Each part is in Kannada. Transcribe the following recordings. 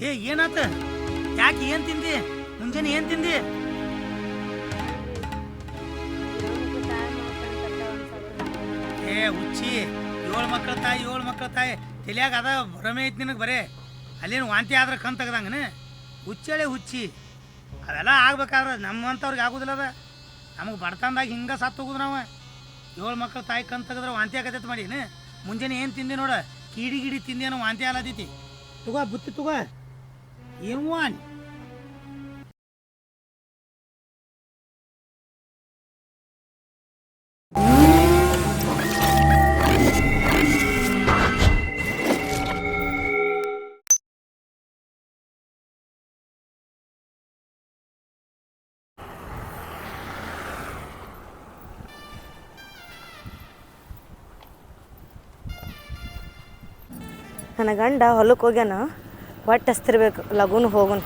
ಏ, ಏನಾತ? ಯಾಕೆ ಏನ್ ತಿಂದಿ? ಮುಂಜಾನೆ ಏನ್ ತಿಂದಿ? ಏ, ಹುಚ್ಚಿ, ಏಳು ಮಕ್ಕಳ ತಾಯಿ, ಏಳು ಮಕ್ಕಳ ತಾಯಿ, ತಲಿಯಾಗ ಅದ ಭ್ರಮೆ ಐತಿ ನಿನಗೆ ಬರೇ. ಅಲ್ಲೇನು ವಾಂತಿ ಆದ್ರೆ ಕಣ್ ತೆಗ್ದಂಗನ? ಹುಚ್ಚಳೆ ಹುಚ್ಚಿ. ಅವೆಲ್ಲ ಆಗ್ಬೇಕಾದ್ರೆ ನಮ್ಮಂಥವ್ರಿಗೆ ಆಗೋದಿಲ್ಲ ಅದ. ನಮಗೆ ಬಡತನದಾಗ ಹಿಂಗೆ ಸತ್ತು ಹೋಗುದು ನಾವು. ಏಳು ಮಕ್ಕಳ ತಾಯಿ ಕಣ್ ತೆಗೆದ್ರೆ ವಾಂತಿ ಆಗತೈತೆ ಮಾಡೀನಿ ಮುಂಜಾನೆ ಏನು ತಿಂದಿ ನೋಡ? ಕೀಡಿ ಗಿಡಿ ತಿಂದೇನೋ ವಾಂತಿ ಆಲತೈತಿ. ತಗೋ, ಬುತ್ತಿ ತಗೋ. ಏನು one. ನನ್ನ ಗಂಡ ಹೊಲಕ್ಕೆ ಹೋಗ್ಯಾನ ಹೊಟ್ಟೆ ಹಸ್ತಿರ್ಬೇಕು, ಲಗುನ್ ಹೋಗುನ್.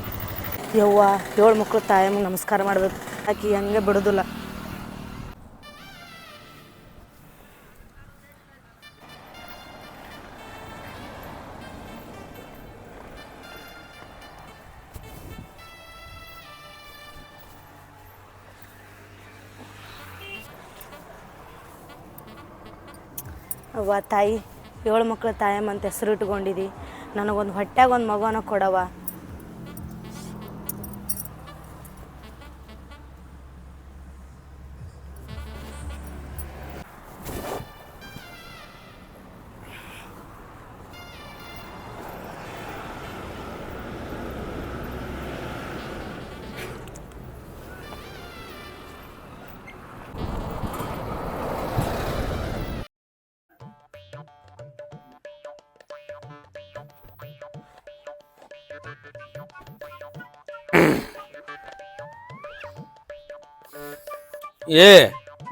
ಯವ್ವ, ಏಳು ಮಕ್ಕಳು ತಾಯಮ್ಮಗೆ ನಮಸ್ಕಾರ ಮಾಡಬೇಕು. ಆಕಿ ಹಂಗೆ ಬಿಡೋದಿಲ್ಲ. ಅವ್ವ ತಾಯಿ, ಏಳು ಮಕ್ಕಳು ತಾಯಮ್ಮ ಅಂತ ಹೆಸರು ಇಟ್ಕೊಂಡಿದಿ. ನನಗೊಂದು ಹೊಟ್ಯಾಗ ಒಂದು ಮಗುವನ ಕೊಡವ ಏ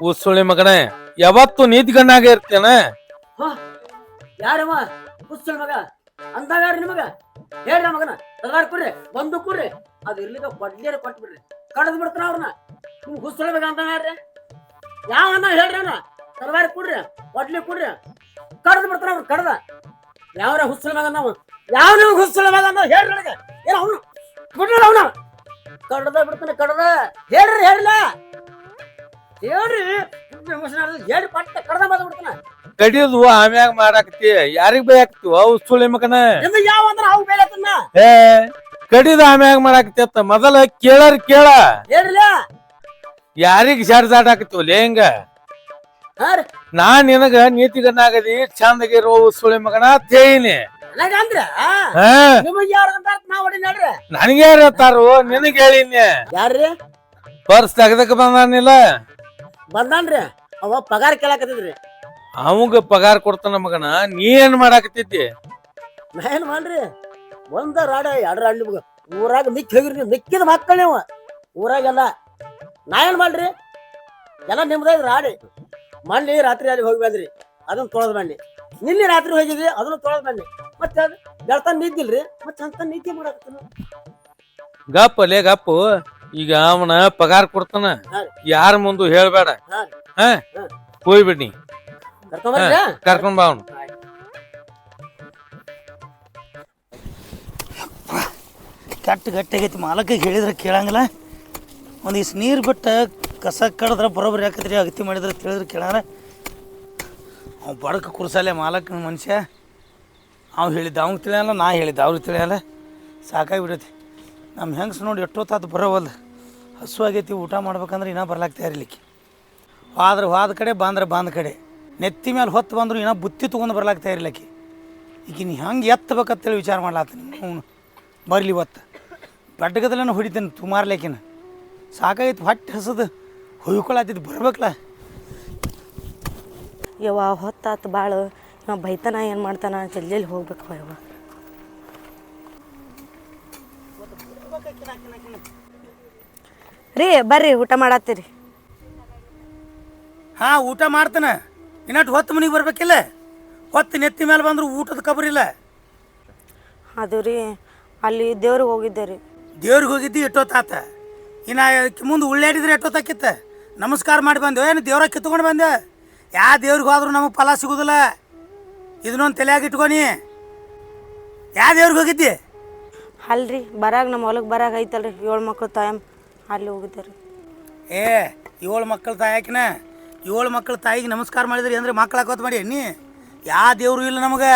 ಉಸುಳಿ ಮಗನೇ, ಯಾವತ್ತು ನೀತಿಗಣ್ಣಾಗೆ ಇರ್ತೇನೆ ಯಾರಮ್ಮ ಉಸುಳಿ ಮಗ? ಅಂದಾಗ ನಿಮಗ? ಹೇಳ್ರ ಮಗನ ತಗಾರ್ ಕೊಡ್ರಿ, ಬಂದು ಕೊಡ್ರಿ. ಅದು ಇರ್ಲಿಕ್ಕ ಕೊಡ್ಲಿರ ಕೊಟ್ಟು ಬಿಡ್ರಿ ಕಡದ್ ಬಿಡ್ತಾರ ಅವ್ರನ್ನ. ನಿಮ್ ಹುಚ್ಚಳ ಮಗ ಅಂತ ಯಾರ್ರಿ? ಯಾವ ಅನ್ನ ಹೇಳ್ರಿ ಅವ್ನ? ತರವಾರಿ ಕೊಡ್ರಿ ಕೊಡ್ಲಿ ಕೊಡ್ರಿ. ಕಡದ್ ಬಿಡ್ತಾರ ಅವ್ರು ಕಡದ. ಯಾವ್ರ ಹುಚ್ಚಳ ಮಗ ನಾವು? ಯಾವ ನೀವು ಹುಚ್ಚಳ ಮಗ ಅಂತ ಹೇಳ್ರಿ ನನಗೆ. ಏನ ಅವನು? ಬಿಡ್ರಲ್ಲ ಅವನು? ಕಡದ ಬಿಡ್ತಾನೆ ಕಡದ ಹೇಳ್ರಿ ಹೇಳ್ಲ ಹೇಳ್ರಿ. ಹೇಳಿ ಪಟ್ಟ ಕಡದ ಮಾತು ಬಿಡ್ತಾನೆ ಕಡಿದು ಆಮ್ಯಾಗ ಮಾಡಾಕತಿ ಯಾರಿಗ್ ಬೇಕು ಉಸುಳಿ ಮಕನ ನಿಮ್ದು ಯಾವ ಅಂದ್ರೆ ಅವು ಬೇರೆ ತನ್ನ ಏ ಕಡಿದ ಆಮ್ಯಾಗ ಮಾಡಾಕತಿ ಅತ್ತ. ಮೊದಲ ಕೇಳರ್ ಕೇಳ. ಹೇಳ್ರಲ್ಲ ಯಾರಿಗ್ ಶಾರ್ದಾಡಾಕತಿವಲ್ಲ ಹೆಂಗ? ಹಾ ರೀ ನಾ ನಿನಗ ನೀತಿಗನ್ನಾಗದಿ ಚಂದಗಿರೋ ಉಸುಳಿ ಮಗನ ತೇಯಿನಿ ಅಂದ್ರ? ನಿಮಗ್ ಯಾರು ನಾವ್ ಹೊಡಿ ನೋಡ್ರಿ ನನಗೆ ಯಾರು ಹೇಳ್ತಾರು? ನಿನಗೆ ಹೇಳಿನಿ ಯಾರ್ರಿ? ಪರ್ಸ್ ತೆಗ್ದಕ್ ಬಂದಾನಿಲ್ಲ ಬಂದಾನ್ರಿ. ಅವ ಪಗಾರ ಕೇಳಕತ್ತಿದ್ರಿ. ಅವಂಗ ಪಗಾರ ಕೊಡ್ತಾನ ಮಗನ. ನೀ ಏನ್ ಮಾಡಾಕತ್ತಿದ್ದಿ? ನಾ ಏನ್ ಮಾಡ್ರಿ? ಒಂದ ರಾಡ ಎರಡು ರಾಡ್ ನಿಮ್ಗ. ಊರಾಗ ಮಿಕ್ಕಿ ಹೋಗಿರಿ ಮಿಕ್ಕಿದ ಮಕ್ಕಳು ನೀವು. ಊರಾಗೆಲ್ಲ ನಾ ಏನ್ ಮಾಡ್ರಿ? ಎಲ್ಲ ನಿಮ್ದ ರಾಡಿ. ಮಣ್ಣಿ ರಾತ್ರಿ ಅಲ್ಲಿ ಹೋಗಿ ಬಂದ್ರಿ. ಅದನ್ನ ತೊಳೆದ್ ಬನ್ನಿ. ನಿನ್ನೆ ರಾತ್ರಿ ಹೋಗಿದ್ರಿ ಅದನ್ನ ತೊಳೆದ್ ಬನ್ನಿ. ಮತ್ತೆ ಬೆಳ್ತಾನ ನಿದ್ದಿಲ್ರಿ ಮತ್ತೆ ಅಂತ ನಿದ್ದೆ ಮಾಡಾಕತ್ತಾನ. ಗಪ್ಪ ಲೇ ಗಪ್ಪು ಈಗ ಅವನ ಪಗಾರ ಕೊಡ್ತಾನ. ಯಾರ ಮುಂದು ಹೇಳ್ಬೇಡ. ಹಾ. ಕರ್ಕೊಂಬರ್ರಿ ಕರ್ಕೊಂಡ್ ಬಾ ಅವನು. ಕೆಟ್ಟ ಗಟ್ಟಾಗೈತಿ ಮಾಲಕ ಹೇಳಿದ್ರೆ ಕೇಳಂಗಿಲ್ಲ. ಒಂದಿಷ್ಟು ನೀರು ಬಿಟ್ಟು ಕಸ ಕಡಿದ್ರೆ ಬರೋಬ್ಬರಿ ಹಾಕತ್ರಿ ಅಗತಿ ಮಾಡಿದ್ರೆ ತಿಳಿದ್ರೆ ಕೇಳಂದ್ರೆ ಅವ್ ಬಡಕ ಕುರ್ಸಲ್ಲೇ ಮಾಲಕನ ಮನುಷ್ಯ. ಅವ್ ಹೇಳಿದ್ದ ಅವ್ನು ತಿಳಿಯಲ್ಲ, ನಾ ಹೇಳಿದ್ದೆ, ಅವ್ರಿಗೆ ತಿಳಿಯಲ್ಲ. ಸಾಕಾಗಿ ಬಿಡೈತಿ ನಮ್ಮ ಹೆಂಗ್ಸ್ ನೋಡಿ ಎಷ್ಟೊತ್ತಾತು ಬರೋವಲ್ದು. ಹಸು ಆಗೈತಿ, ಊಟ ಮಾಡ್ಬೇಕಂದ್ರೆ ಇನ್ನೂ ಬರ್ಲಾಗ್ತಾ ಇರಲಿಕ್ಕೆ. ಹೋದ್ರೆ ಹೋದ ಕಡೆ ಬಾಂದ್ರೆ ಬಾಂದ ಕಡೆ. ನೆತ್ತಿ ಮೇಲೆ ಹೊತ್ತು ಬಂದ್ರು ಇನ್ನೂ ಬುತ್ತಿ ತೊಗೊಂಡು ಬರ್ಲಾಗ್ತಾ ಈಗ ನೀ ಹೆಂಗೆ ಎತ್ತಬೇಕಂತೇಳಿ ವಿಚಾರ ಮಾಡ್ಲಾತೀನಿ ಅವನು. ಬರಲಿ ಇವತ್ತು. ಬೆಡ್ಗದಲ್ಲೇ ಹೊಡಿತೀನಿ ತುಮಾರ್ಲೇಕಿನ. ಸಾಕಾಗೈತಿ, ಹೊಟ್ಟೆ ಹಸದು. ಹೊಯ್ಕೊಳತ್ತಿದ್ದು ಬರ್ಬೇಕಲ್ಲ. ಯವ್ವ, ಹೊತ್ತಾತು ಭಾಳ ಬೈತಾನ ಏನು ಮಾಡ್ತಾನ ಜಲ್ದಿ ಜಲ್ದಿ ಹೋಗ್ಬೇಕು ಯವ್ವ ರೀ ಬರ್ರಿ ಊಟ ಮಾಡತ್ತೀರಿ. ಹಾ ಊಟ ಮಾಡ್ತಾನೆ. ಇನ್ನಟ್ಟು ಹೊತ್ತು ಮನೆಗೆ ಬರ್ಬೇಕಿಲ್ಲ. ಹೊತ್ತು ನೆತ್ತಿ ಮೇಲೆ ಬಂದ್ರು ಊಟದ ಕಬರಿಲ್ಲ ಅದು ರೀ ಅಲ್ಲಿ ದೇವ್ರಿಗೆ ಹೋಗಿದ್ದೆ ರೀ. ದೇವ್ರಿಗೆ ಹೋಗಿದ್ದು ಎಷ್ಟೊತ್ತಾತ? ಇನ್ನು ಮುಂದೆ ಉಳ್ಳಾಡಿದ್ರೆ ಎಷ್ಟೊತ್ತಾಕಿತ್ತ? ನಮಸ್ಕಾರ ಮಾಡಿ ಬಂದೆ. ಏನು ದೇವ್ರ ಕಿತ್ಕೊಂಡು ಬಂದೆ? ಯಾವ ದೇವ್ರಿಗೆ ಹೋದ್ರೂ ನಮಗೆ ಫಲ ಸಿಗೋದಿಲ್ಲ. ಇದನ್ನೊಂದು ತಲೆಯಾಗಿ ಇಟ್ಕೊನಿ ಯಾವ ದೇವ್ರಿಗೆ ಹೋಗಿದ್ದಿ? ಅಲ್ರಿ ಬರಾಗ ನಮ್ಮ ಹೊಲಕ್ಕೆ ಬರಾಗ ಐತಲ್ರಿ ಏಳು ಮಕ್ಕಳು ತಾಯಂ ಅಲ್ಲಿ ರೀ ಏ ಏಳು ಮಕ್ಕಳ ತಾಯಾಕಿನ ಏಳು ಮಕ್ಕಳ ತಾಯಿಗೆ ನಮಸ್ಕಾರ ಮಾಡಿದ್ರಿ ಅಂದ್ರೆ ಮಕ್ಳು ಹಾಕೋತ್ ಮಾಡಿ ನೀ ಯಾ ದೇವರು ಇಲ್ಲ ನಮಗೆ.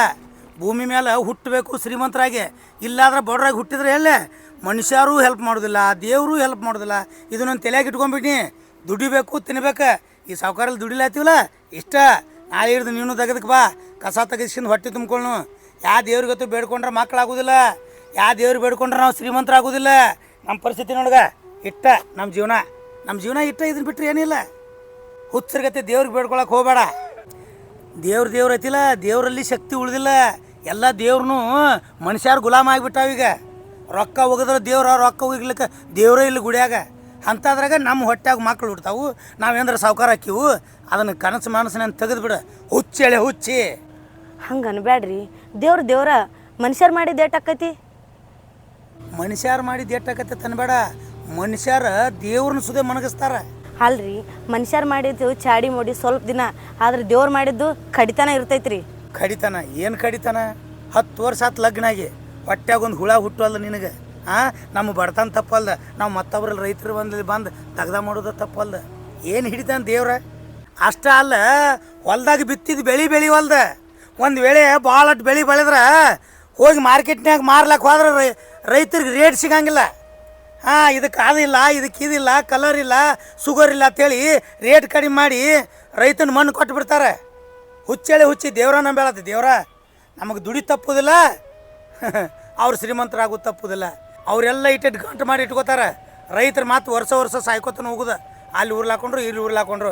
ಭೂಮಿ ಮೇಲೆ ಹುಟ್ಟಬೇಕು ಶ್ರೀಮಂತರಾಗಿ ಇಲ್ಲಾದ್ರೆ ಬಡ್ರಾಗಿ ಹುಟ್ಟಿದ್ರೆ ಎಲ್ಲೇ? ಮನುಷ್ಯರು ಹೆಲ್ಪ್ ಮಾಡೋದಿಲ್ಲ ದೇವರು ಹೆಲ್ಪ್ ಮಾಡೋದಿಲ್ಲ. ಇದನ್ನೊಂದು ತಲೆಯಾಗಿ ಇಟ್ಕೊಂಡ್ಬಿಟ್ನಿ ದುಡಿಬೇಕು ತಿನ್ಬೇಕು ಈ ಸಾವುಕಾರಲ್ಲಿ ದುಡಿಲಾತೀವಲ್ಲ ಇಷ್ಟ. ನಾಳೆ ಹಿಡ್ದು ನೀನು ತೆಗೆದಕ್ಕೆ ಬಾ. ಕಸ ತೆಗೆಸ್ಕೊಂಡು ಹೊಟ್ಟೆ ತುಂಬ್ಕೊಳ್ಳು ಯಾ ದೇವ್ರಿಗತ್ತು ಬೇಡ್ಕೊಂಡ್ರೆ ಮಕ್ಕಳಾಗೋದಿಲ್ಲ. ಯಾವ ದೇವ್ರು ಬೇಡ್ಕೊಂಡ್ರೆ ನಾವು ಶ್ರೀಮಂತರಾಗೋದಿಲ್ಲ. ನಮ್ಮ ಪರಿಸ್ಥಿತಿ ನೋಡ್ಗ, ಇಟ್ಟ ನಮ್ಮ ಜೀವನ. ನಮ್ಮ ಜೀವನ ಇಟ್ಟ ಇದನ್ನ ಬಿಟ್ಟರೆ ಏನಿಲ್ಲ ಹುಚ್ಚರ್ಗತ್ತೆ ದೇವ್ರಿಗೆ ಬೇಡ್ಕೊಳಕ್ಕೆ ಹೋಗಬೇಡ. ದೇವ್ರ ದೇವ್ರ ಐತಿಲ್ಲ, ದೇವರಲ್ಲಿ ಶಕ್ತಿ ಉಳಿದಿಲ್ಲ. ಎಲ್ಲ ದೇವ್ರೂ ಮನುಷ್ಯರು ಗುಲಾಮ ಆಗಿಬಿಟ್ಟಾವೀಗ ರೊಕ್ಕ ಹೋಗಿದ್ರೆ ದೇವ್ರ, ರೊಕ್ಕ ಹೋಗ್ಲಿಕ್ಕೆ ದೇವರೇ ಇಲ್ಲಿ ಗುಡಿಯಾಗ. ಅಂಥದ್ರಾಗ ನಮ್ಮ ಹೊಟ್ಯಾಗ ಮಕ್ಳು ಹುಡ್ತಾವು ನಾವೇಂದ್ರೆ ಸಾವುಕಾರ ಹಾಕಿವು ಅದನ್ನು ಕನಸು ಮನಸ್ಸಿನ ತೆಗೆದು ಬಿಡು. ಹುಚ್ಚೇಳೆ ಹುಚ್ಚಿ. ಹಂಗೆ ಅನ್ಬ್ಯಾಡ್ರಿ. ದೇವ್ರ ದೇವ್ರ ಮನುಷ್ಯರು ಮಾಡಿದ ಏಟ್ ಆಕೈತಿ? ಮಾಡಿದ್ದು ಮಾಡಿದ ಎಟ್ಟಾಕತ್ತೆ ತನ್ಬೇಡ ಮನುಷ್ಯರ ದೇವ್ರನ್ನ ಸುದೆ ಮನಗಿಸ್ತಾರ. ಅಲ್ರಿ ಮನುಷ್ಯರು ಮಾಡಿದ್ದು ಚಾಡಿ ಮೋಡಿ ಸ್ವಲ್ಪ ದಿನ ಆದ್ರೆ ದೇವ್ರು ಮಾಡಿದ್ದು ಕಡಿತನ ಇರ್ತೈತ್ರಿ. ಕಡಿತನ ಏನು ಕಡಿತನ? ಹತ್ತು ವರ್ಷ ಆತು ಲಗ್ನಾಗಿ. ಹೊಟ್ಯಾಗ ಒಂದು ಹುಳ ಹುಟ್ಟುವಲ್ಲ ನಿನಗೆ. ನಮ್ಮ ಬಡತನ ತಪ್ಪಲ್ದ. ನಾವು ಮತ್ತೊಬ್ರಲ್ಲಿ ರೈತರು ಬಂದು ಬಂದು ತಗ್ದ ಮಾಡೋದು ತಪ್ಪಲ್ದ. ಏನು ಹಿಡಿತಾನ ದೇವ್ರ? ಅಷ್ಟ ಅಲ್ಲ, ಹೊಲ್ದಾಗ ಬಿತ್ತಿದ ಬೆಳೆ ಬೆಳಿವಲ್ದ. ಒಂದು ವೇಳೆ ಭಾಳ ಬೆಳೆ ಬೆಳೆದ್ರೆ ಹೋಗಿ ಮಾರ್ಕೆಟ್ನಾಗ ಮಾರ್ಲಕ್ಕೆ ಹೋದ್ರೆ ರೈತರಿಗೆ ರೇಟ್ ಸಿಗಂಗಿಲ್ಲ. ಹಾಂ ಇದಕ್ಕೆ ಅದಿಲ್ಲ ಇದಕ್ಕೆ ಇದಿಲ್ಲ ಕಲರ್ ಇಲ್ಲ ಶುಗರ್ ಇಲ್ಲ ಅಂತೇಳಿ ರೇಟ್ ಕಡಿಮೆ ಮಾಡಿ ರೈತನ ಮಣ್ಣು ಕೊಟ್ಟು ಬಿಡ್ತಾರೆ. ಹುಚ್ಚೇಳಿ ಹುಚ್ಚಿ ದೇವ್ರ ನಂಬೇಳತ್ತೆ ದೇವ್ರ, ನಮಗೆ ದುಡಿ ತಪ್ಪುದಿಲ್ಲ. ಅವ್ರು ಶ್ರೀಮಂತರಾಗೋದು ತಪ್ಪುದಿಲ್ಲ. ಅವರೆಲ್ಲ ಇಟ್ಟಿಟ್ಟು ಗಂಟು ಮಾಡಿ ಇಟ್ಕೋತಾರೆ. ರೈತರು ಮಾತು ವರ್ಷ ವರ್ಷ ಸಾಯ್ಕೋತಾನೆ ಹೋಗುದ. ಅಲ್ಲಿ ಉರ್ಲಾಕೊಂಡ್ರು ಇಲ್ಲಿ ಉರ್ಲಾಕೊಂಡ್ರು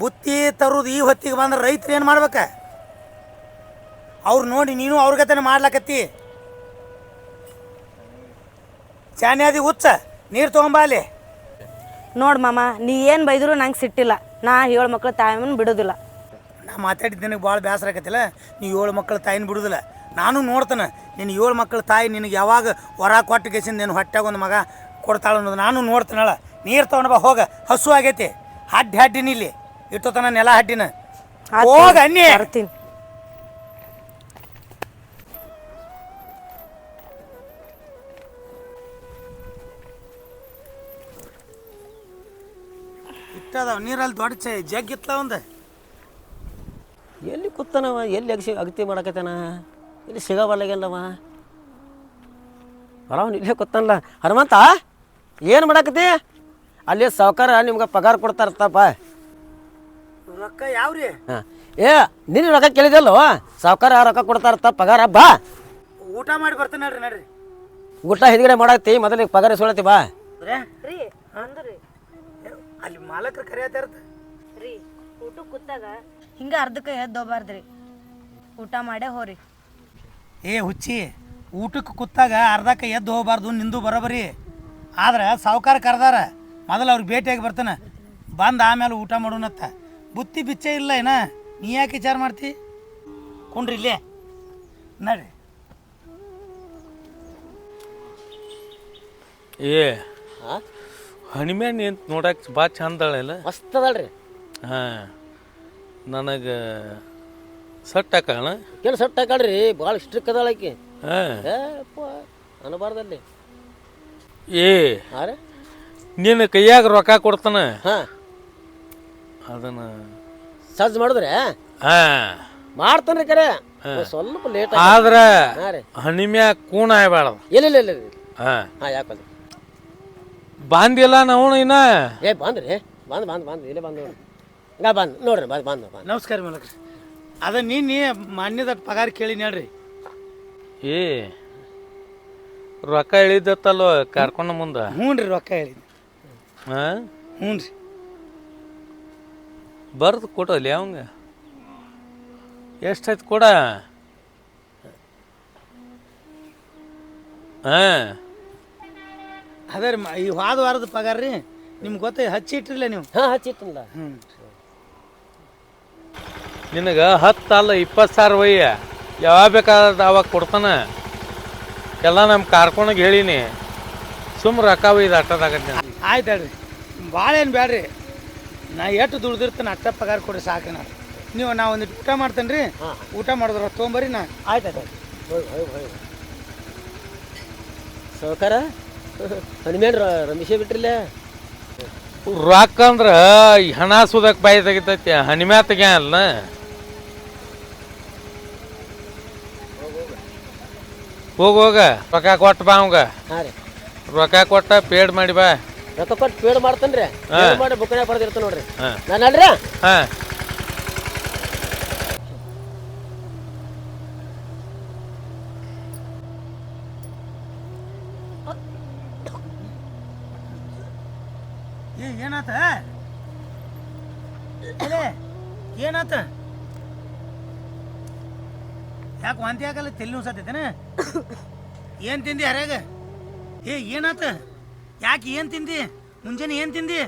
ಬುತ್ತಿ ತರೋದು ಈ ಹೊತ್ತಿಗೆ ಬಂದ್ರೆ ರೈತರು ಏನು ಮಾಡ್ಬೇಕು? ಅವ್ರು ನೋಡಿ ನೀನು ಅವ್ರಿಗತನ ಮಾಡ್ಲಾಕತ್ತಿ. ಚಾನ್ಯಾದಿ ಹುಚ್ಚ ನೀರು ತೊಗೊಂಬ ಅಲ್ಲಿ. ನೋಡ್ ಮಾಮ ನೀ ಏನು ಬೈದ್ರು ನಂಗೆ ಸಿಟ್ಟಿಲ್ಲ. ನಾ ಏಳು ಮಕ್ಳು ತಾಯಿನ ಬಿಡೋದಿಲ್ಲ. ನಾ ಮಾತಾಡಿದ್ದು ನಿನಗೆ ಭಾಳ ಬೇಸರ ಆಗತ್ತಿಲ್ಲ ನೀ ಏಳು ಮಕ್ಕಳ ತಾಯಿನ ಬಿಡುದಿಲ್ಲ. ನಾನು ನೋಡ್ತಾನೆ ನಿನ್ನ ಏಳು ಮಕ್ಕಳ ತಾಯಿ ನಿನಗೆ ಯಾವಾಗ ಹೊರ ಕೊಟ್ಟು ಗೇಸಿಂದ ನೀನು ಹೊಟ್ಟೆಗೆ ಒಂದು ಮಗ ಕೊಡ್ತಾಳೆ ಅನ್ನೋದು ನಾನು ನೋಡ್ತಾನಳ ನೀರು ತೊಗೊಂಡು ಬಾ ಹೋಗ. ಹಸು ಆಗೈತಿ. ಹಡ್ಡಿ ಹಡ್ಡಿನ ಇಲ್ಲಿ. ಇಟ್ಟೋತನ ನೆಲ ಹಡ್ಡಿನ. ಹೋಗ ಅನ್ನಿ. ಬರ್ತೀನಿ. ಇಟ್ಟದಾವ ನೀರಲ್ಲಿ ದೊಡ್ಡ ಚ ಜಗ್ ಇತ್ತಲ ಒಂದು ಎಲ್ಲಿ ಕೂತಾನವ ಎಲ್ಲಿ ಅಗಸಿ ಅಗತಿ ಮಾಡಕತ್ತಾನ? ಇಲ್ಲಿ ಸಿಗಬಲ್ಲಗೆಲ್ಲವ ಬರವನ್ ಇಲ್ಲೇ ಗೊತ್ತಲ್ಲ. ಹನುಮಂತ ಏನು ಮಾಡಕತ್ತಿ? ಅಲ್ಲಿ ಸಾವ್ಕಾರ ನಿಮ್ಗೆ ಪಗಾರ ಕೊಡ್ತಾರತ್ತಪ್ಪ. ರೊಕ್ಕ ಯಾವ್ರಿ? ಹಾಂ. ಏ ನಿನ್ನ ರೊಕ್ಕ ಕೇಳಿದಲ್ಲೋ ಸಾವ್ಕಾರ ರೊಕ್ಕ ಕೊಡ್ತಾರತ್ತ ಪಗಾರ? ಬಾ. ಊಟ ಮಾಡಿ ಬರ್ತೀನಿ ನೋಡ್ರಿ ನಡ್ರಿ. ಊಟ ಹಿಂದ್ಗಡೆ ಮಾಡತ್ತಿ ಮೊದಲಿಗೆ ಪಗಾರ ಸುಳತಿ ಬಾ. ರೇ. ಅಂದ್ರಿ. ಅಲ್ಲಿ ಮಾಲಕರು ಕರೆಯತ್ತ ಇರ್ತ ರೀ ಊಟ ಕೂತಾಗ ಹಿಂಗ ಅರ್ಧಕ್ಕೆ ಎದ್ದು ಹೋಗ್ಬಾರ್ದ್ರಿ. ಊಟ ಮಾಡೇ ಹೋರಿ. ಏ ಹುಚ್ಚಿ ಊಟಕ್ಕೆ ಕೂತಾಗ ಅರ್ಧಕ್ಕ ಎದ್ದು ಹೋಗಬಾರ್ದು ನಿಂದು ಬರೋಬರಿ. ಆದ್ರೆ ಸಾವುಕಾರ ಕರೆದಾರ ಮೊದಲು ಅವ್ರಿಗೆ ಭೇಟಿಯಾಗಿ ಬರ್ತಾನೆ. ಬಂದು ಆಮೇಲೆ ಊಟ ಮಾಡೋಣತ್ತ ಬುತ್ತಿ ಬಿಚ್ಚೆ ಇಲ್ಲ ಏನ? ನೀ ಯಾಕೆ ವಿಚಾರ ಮಾಡ್ತಿ? ಕುಂಡ್ರಿ ಇಲ್ಲೇ. ನಡ್ರಿ. ಏ ಹಣಿಮೆ ನಿಂತ ನೋಡಕ್ಕೆ ಭಾಳ ಚಂದ ಅಲ್ಲ ಮಸ್ತ್ ಅದಳ್ರಿ. ಹಾಂ. ನನಗೆ ಸಟ್ ಹಾಕಣ? ಏನು ಸಟ್ ಹಾಕಳ್ರಿ ಭಾಳ ಸ್ಟ್ರಿಕ್ ಅದಾಳ ಆಕಿ. ಹಾಂ. ಏಪ್ಪ ಅನಬಾರ್ದಲ್ಲಿ ಏ ಅರೆ ನಿನ್ನ ಕೈಯಾಗ ರೊಕ್ಕ ಕೊಡ್ತಾನ? ಹಾಂ. ಅದನ್ನ ಸಜ್ಜು ಮಾಡಿದ್ರೆ ಹಾಂ. ಮಾಡ್ತಾನ್ರಿ ಕರೆ. ಸ್ವಲ್ಪ ಲೇಟ್ ಆದ್ರೆ ಹಾಂ ರೀ. ಹಣಿಮ್ಯಾಗ ಕೂಣ ಆಗ್ಬಾರ್ದು. ಇಲ್ಲ ಇಲ್ಲ ಇಲ್ಲ ಹಾಂ. ಹಾಂ ಯಾಕಲ್ಲ ಬಾಂದಿಲ್ಲ ನಾವು ಇನ್ನ? ಏ ಬಂದ್ರಿ ಬಂದ್ ಬಂದ್ ಬಂದ್ ಇಲ್ಲೇ ಬಂದ್ ನೋಡಿ ಬಂದ್ ನೋಡ್ರಿ ಬಂದ್ ಬಂದ್ ಬಂದ್. ನಮಸ್ಕಾರ ಮೇಲಕ್ರಿ. ಅದ ನೀನು ಮಾನ್ಯದ ಪಗಾರ ಕೇಳಿ ನೋಡ್ರಿ. ಏ ರೊಕ್ಕ ಹೇಳಿದ್ದತ್ತಲ್ಲೋ ಕರ್ಕೊಂಡ ಮುಂದೆ? ಹ್ಞೂ ರೀ ರೊಕ್ಕ ಹೇಳಿ ಹಾಂ? ಹ್ಞೂ ರೀ ಬರ್ದು ಕೊಡಲಿ ಅವಂಗ. ಎಷ್ಟಾಯ್ತು ಕೊಡ? ಹಾಂ? ಅದೇ ರೀ ಮ- ಈ ಹೋದ ವಾರದ ಪಗಾರ ರೀ ನಿಮ್ಗೆ ಗೊತ್ತ ಹಚ್ಚಿ ಇಟ್ರಿಲ್ಲ ನೀವು. ಹಾಂ ಹಚ್ಚಿಟ್ಟಿಲ್ಲ ಹ್ಞೂ ನಿನಗೆ ಹತ್ತು ಅಲ್ಲ ಇಪ್ಪತ್ತು ಸಾವಿರ ವಯ್ಯ ಯಾವಾಗ ಬೇಕಾದ ಅವಾಗ ಕೊಡ್ತಾನೆ. ಎಲ್ಲ ನಮ್ಮ ಕಾರ್ಕೊಂಡಾಗ ಹೇಳೀನಿ. ಸುಮ್ಮ ರೊಕ್ಕ ಒಯ್ದು ಅಟ್ಟದಾಗತ್ತೆ ಆಯ್ತು ಹೇಳ್ರಿ. ಭಾಳ ಏನು ಬೇಡ್ರಿ ನಾ ಎಷ್ಟು ದುಡ್ದಿರ್ತೇನೆ ಅಷ್ಟ ಪಗಾರ ಕೊಡಿ ಸಾಕು ನಾನು ನೀವು ನಾ ಒಂದು ಊಟ ಮಾಡ್ತೇನೆ ರೀ ಊಟ ಮಾಡಿದ್ರೆ ತೊಗೊಂಬರಿ ನಾ. ಆಯ್ತು ಆಯ್ತು ಸೌಕಾರ ಹನುಮೇನ್ ರಮೇಶ ಬಿಟ್ರಿಲ್ಲ? ರೊಕ್ಕ ಅಂದ್ರೆ ಹಣ ಸುದಕ್ಕೆ ಬಾಯಿ ತೆಗಿತೈತಿ. ಹನಿಮ್ಯಾ ತೆಗ್ಯಾನಲ್ಲ ಹೋಗ ಹೋಗ ರೊಕ್ಕ ಕೊಟ್ಟು ಬಾ ಅವಂಗ. ಹಾಂ ರೀ. ರೊಕ್ಕ ಕೊಟ್ಟ ಪೇಡ್ ಮಾಡಿ ಬಾ. ರೊಕ್ಕ ಕೊಟ್ಟು ಪೇಡ್ ಮಾಡ್ತೇನ್ರಿ. ಪೇಡ್ ಮಾಡಿ ಬುಕ್ಕನೆ ಬರ್ದಿರ್ತ ನೋಡ್ರಿ. ಹಾ. ನಾನು ಅಲ್ರಿ ಹಾ ಏ ಏನಾತ ಎಲೆ, ಏನಾತ ಯಾಕೆ ವಾಂತಿ ಆಗಲ್ಲ ನುಸತ್ತೈತೇನ ಏನು ತಿಂದಿ ಹರ್ಯಾಗ ಏ ಏನಾತ? ಯಾಕೆ ಏನು ತಿಂದಿ? ಮುಂಜಾನೆ ಏನು ತಿಂದಿ?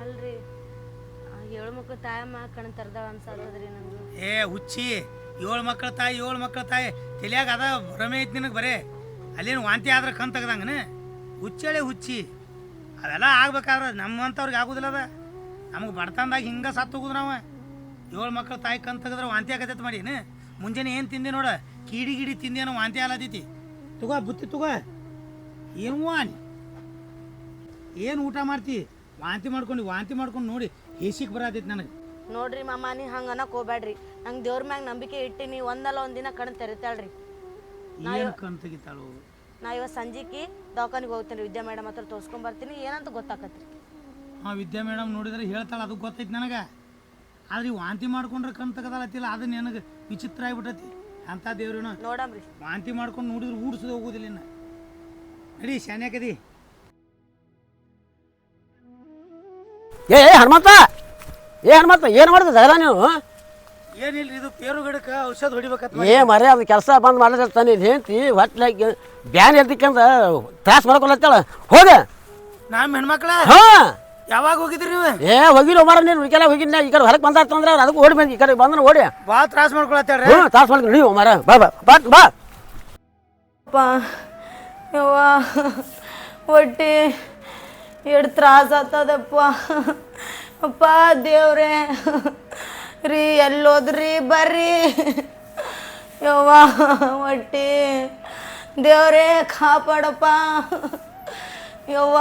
ಅಲ್ರಿ. ಏಳು ಮಕ್ಳು ತಾಯಮ್ಮ ಕಣ್ ತರ್ದಾವ ಅನ್ಸತ್ತದ್ರಿ ನಂಗೆ. ಏ ಹುಚ್ಚಿ. ಏಳು ಮಕ್ಕಳ ತಾಯಿ ಏಳು ಮಕ್ಕಳ ತಾಯಿ. ತಲಿಯಾಗ ಅದ ಭ್ರಮೆ ಐತಿ ನಿನಗೆ ಬರೇ. ಅಲ್ಲೇನು ವಾಂತಿ ಆದ್ರೆ ಕಣ್ ತೆಗ್ದಂಗನ? ಹುಚ್ಚಳೆ ಹುಚ್ಚಿ. ಅವೆಲ್ಲ ಆಗ್ಬೇಕಾದ್ರೆ ನಮ್ಮಂಥವ್ರಿಗೆ ಆಗೋದಿಲ್ಲ ಅದ. ನಮಗೆ ಬಡತನದಾಗ ಹಿಂಗೆ ಸತ್ತು ಹೋಗುದು ನಾವು. ಏಳು ಮಕ್ಕಳ ತಾಯಿ ಕಣ್ ತೆಗೆದ್ರೆ ವಾಂತಿ ಆಗತೈತೆ ಮಾಡೀನಿ ಮುಂಜಾನೆ ಏನು ತಿಂದೆ ನೋಡ? ಕೀಡಿ ಗಿಡಿ ತಿಂದೇನೋ ವಾಂತಿ ಆಲತೈತಿ ತಗೋ ಬುತ್ತಿ ತಗೋ. ಏನು ವಾನ್ ಏನು ಊಟ ಮಾಡ್ತಿ? ವಾಂತಿ ಮಾಡ್ಕೊಂಡು ವಾಂತಿ ಮಾಡ್ಕೊಂಡು ನೋಡಿ ಹೇಸಿಗೆ ಬರತೈತಿ ನನಗೆ. ನೋಡ್ರಿ ಮಾಮ ನೀ ಹಂಗೆ ಕೋಬ್ಯಾಡ್ರಿ ಹೋಗ್ಬೇಡ್ರಿ ನಂಗೆ ದೇವ್ರ ಮ್ಯಾಗ ನಂಬಿಕೆ ಇಟ್ಟಿನಿ ಒಂದಲ್ಲ ಒಂದಿನ ಕಣ್ ತೆರಿತಾಳ್ರಿ. ಏನು ಕಣ್ ತೆಗಿತಾಳು? ನಾ ಇವತ್ತು ಸಂಜೆಕಿ ದವಾಖಾನಿಗೆ ಹೋಗ್ತೀನಿ ವಿದ್ಯಾ ಮೇಡಮ್ ಹತ್ರ ತೋರ್ಸ್ಕೊಂಡ್ ಬರ್ತೀನಿ ಏನಂತ ಗೊತ್ತಾಕತ್ರಿ. ಹಾಂ ವಿದ್ಯಾ ಮೇಡಮ್ ನೋಡಿದ್ರೆ ಹೇಳ್ತಾಳೆ ಅದು ಗೊತ್ತೈತಿ ನನಗೆ. ಆದ್ರೆ ವಾಂತಿ ಮಾಡ್ಕೊಂಡ್ರೆ ಕಣ್ ತೆಗದಲ್ಲತ್ತಿಲ್ಲ ಅದು ನನಗೆ ವಿಚಿತ್ರ ಆಗ್ಬಿಟ್ಟೈತಿ. ಅಂತ ದೇವ್ರ ನೋಡಮ್ರಿ. ವಾಂತಿ ಮಾಡ್ಕೊಂಡು ನೋಡಿದ್ರೆ ಊಡ್ಸೋದು ಹೋಗೋದಿಲ್ಲ ಇನ್ನು. ನಡಿ ಶಾನ್ಯಾಕದಿ ಏ ಏ, ಹನುಮಂತ! ಏ ಹನುಮಂತ ಏನು ಮಾಡಿದೆ ಜಗಳ ನೀವು ಏನಿಲ್ಲ ಇದು ಪೇರು ಗಿಡಕ್ಕೆ ಔಷಧ ಹೊಡಿಬೇಕತ್ತ ಏ ಮರೆ ಅದು ಕೆಲಸ ಬಂದ್ ಮಾಡಿದಿರ್ತಾನೆ ಇದು ಹೇಳ್ತಿ ಹೊಟ್ಟೆ ಬ್ಯಾನ್ ಎದ್ದಕ್ಕಂತ ತ್ರಾಸ ಮಾಡ್ಕೊಳತ್ತಾಳ. ಹೋದೆ. ನಮ್ಮ ಹೆಣ್ಮಕ್ಳ? ಹಾ. ಯಾವಾಗ ಹೋಗಿದ್ರಿ ನೀವು? ಏ ಹೋಗಿಲ್ಲ ಮಾರ ನೀನು. ಈ ಹೋಗಿನ ಈ ಕಡೆ ಹೊರಗೆ ಬಂದಾತಂದ್ರೆ ಅದಕ್ಕೆ ಓಡಿ ಬಂದು ಈ ಕಡೆ ಬಂದ್ರೆ ಓಡಿ. ಬಾ ತ್ರಾಸ ಮಾಡ್ಕೊಳತ್ತಾಳ್ರಿ ಹ್ಞೂ ತ್ರಾಸ ಮಾಡ್ಕೊಂಡು ನೀವು ಮಾರ ಬಾ ಬಾ ಬಾ ಬಾ. ಅಪ್ಪ ಯವ್ವ ಹೊಟ್ಟಿ ಎರಡು ತ್ರಾಸ ಆತದಪ್ಪ ಅಪ್ಪ ದೇವ್ರೆ ರೀ ಎಲ್ಲೋದ್ರಿ ಬರ್ರಿ. ಯವ್ವ ಒಟ್ಟಿ ದೇವ್ರೇ ಕಾಪಾಡಪ್ಪ. ಯವ್ವ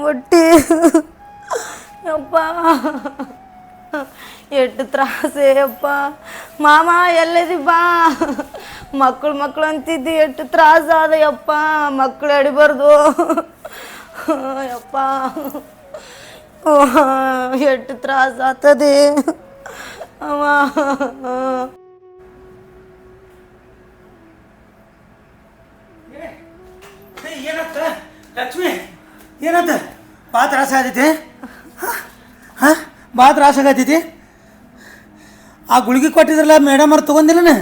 ಹೊಟ್ಟಿ. ಯಪ್ಪ. ಎಷ್ಟು ತ್ರಾಸೆ ಅಪ್ಪ ಮಾಮ, ಎಲ್ಲಿದಿ ಬಾ. ಮಕ್ಕಳು ಮಕ್ಕಳು ಅಂತಿದ್ದಿ ಎಷ್ಟು ತ್ರಾಸ ಯಪ್ಪ. ಮಕ್ಕಳು ಹಿಡಿಬಾರ್ದು ಯಪ್ಪ. ಎಷ್ಟು ತ್ರಾಸ ಆಗ್ತದೆ ಅವ. ಲಕ್ಷ್ಮಿ. ಏನಂತ? ಭಾಳ ತ್ರಾಸ ಆಗೈತಿ ಹಾಂ? ಭಾಳ ತ್ರಾಸ ಆಗತೈತಿ? ಆ ಗುಳಿಗೆ ಕೊಟ್ಟಿದ್ರಲ್ಲ ಮೇಡಮ್ ಅವ್ರು ತೊಗೊಂದಿಲ್ಲನ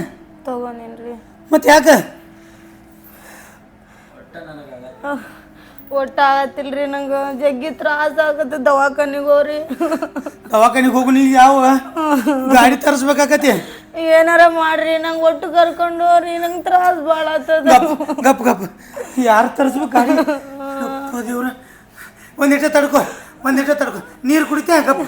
ತಗೊಂಡೇನ್ರಿ. ಮತ್ತೆ ಯಾಕೆ? ಒಟ್ಟಾಗತ್ತಿಲ್ರಿ ನಂಗೆ. ಜಗ್ಗಿ ತ್ರಾಸ ಆಗತ್ತೆ ದವಾಖಾನಿಗೆ ಹೋಗ್ರಿ. ದವಾಖಾನಿಗೆ ಹೋಗು ನೀ ಯಾವ? ಗಾಡಿ ತರಿಸ್ಬೇಕಾಗತ್ತೆ ಏನಾರ ಮಾಡ್ರಿ ನಂಗೆ ಒಟ್ಟು ಕರ್ಕೊಂಡು ಹೋಗ್ರಿ ನಂಗೆ ತ್ರಾಸ ಭಾಳ ಆಗ್ತದ. ಗಪ್ ಗಪ್ ಯಾರು ತರಿಸ್ಬೇಕು ಗಾಡಿ? ದೇವ್ರ. ಒಂದಿಟ ತಡ್ಕೊ ಒಂದಿಟ ತಡ್ಕೊ. ನೀರು ಕುಡಿತೆ ಗಪ್